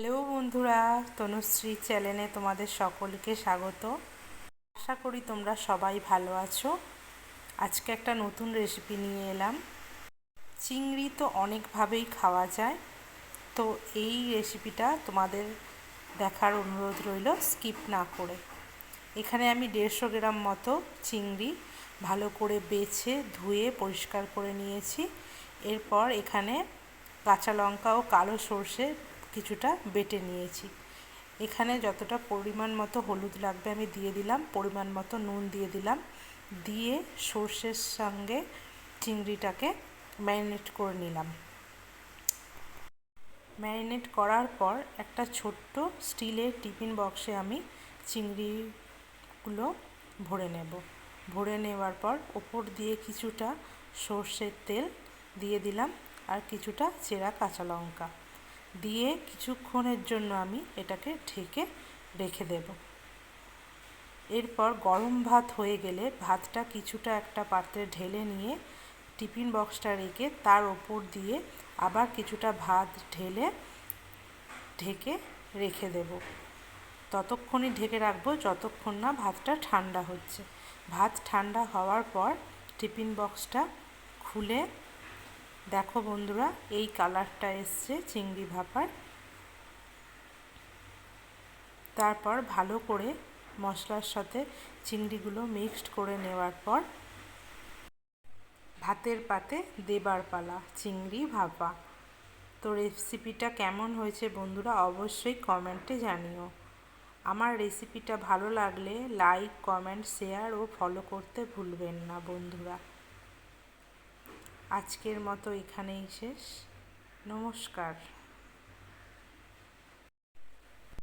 Hello বন্ধুরা, তনুশ্রী চ্যানেলে তোমাদের সকলকে স্বাগত। আশা করি তোমরা সবাই ভালো আছো। আজকে একটা নতুন রেসিপি নিয়ে এলাম। চিংড়ি তো অনেকভাবেই খাওয়া যায়। তো এই রেসিপিটা তোমাদের দেখার অনুরোধ রইল স্কিপ না করে। এখানে আমি দেড়শো গ্রাম মতো চিংড়ি ভালো করে বেছে, ধুয়ে, পরিষ্কার করে নিয়েছি। এরপর এখানে কাঁচা লঙ্কা ও কালো সর্ষে কিছুটা বেটে নিয়েছি। এখানে যতটা পরিমাণ মতো হলুদ লাগবে আমি দিয়ে দিলাম, পরিমাণ মতো নুন দিয়ে দিলাম। দিয়ে সর্ষের সঙ্গে চিংড়িটাকে ম্যারিনেট করে নিলাম। ম্যারিনেট করার পর একটা ছোট্ট স্টিলের টিফিন বক্সে আমি চিংড়িগুলো ভরে নেব। ভরে নেওয়ার পর ওপর দিয়ে কিছুটা সর্ষের তেল দিয়ে দিলাম আর কিছুটা চেরা কাঁচা লঙ্কা। দিয়ে কিছুক্ষণের জন্য আমি এটাকে ঢেকে রেখে দেব। এরপর গরম ভাত হয়ে গেলে ভাতটা কিছুটা একটা পাত্রে ঢেলে নিয়ে টিফিন বক্সটা রেখে তার ওপর দিয়ে আবার কিছুটা ভাত ঢেলে ঢেকে রেখে দেব। ততক্ষণই ঢেকে রাখব যতক্ষণ না ভাতটা ঠান্ডা হচ্ছে। ভাত ঠান্ডা হওয়ার পর টিফিন বক্সটা খুলে দেখো বন্ধুরা, এই কালারটা এসছে চিংড়ি ভাপার। তারপর ভালো করে মশলার সাথে চিংড়িগুলো মিক্সড করে নেওয়ার পর ভাতের পাতে দেবার পালা, চিংড়ি ভাপা। তো রেসিপিটা কেমন হয়েছে বন্ধুরা, অবশ্যই কমেন্টে জানিও। আমার রেসিপিটা ভালো লাগলে লাইক, কমেন্ট, শেয়ার ও ফলো করতে ভুলবেন না বন্ধুরা। আজকের মতো এখানেই শেষ। নমস্কার।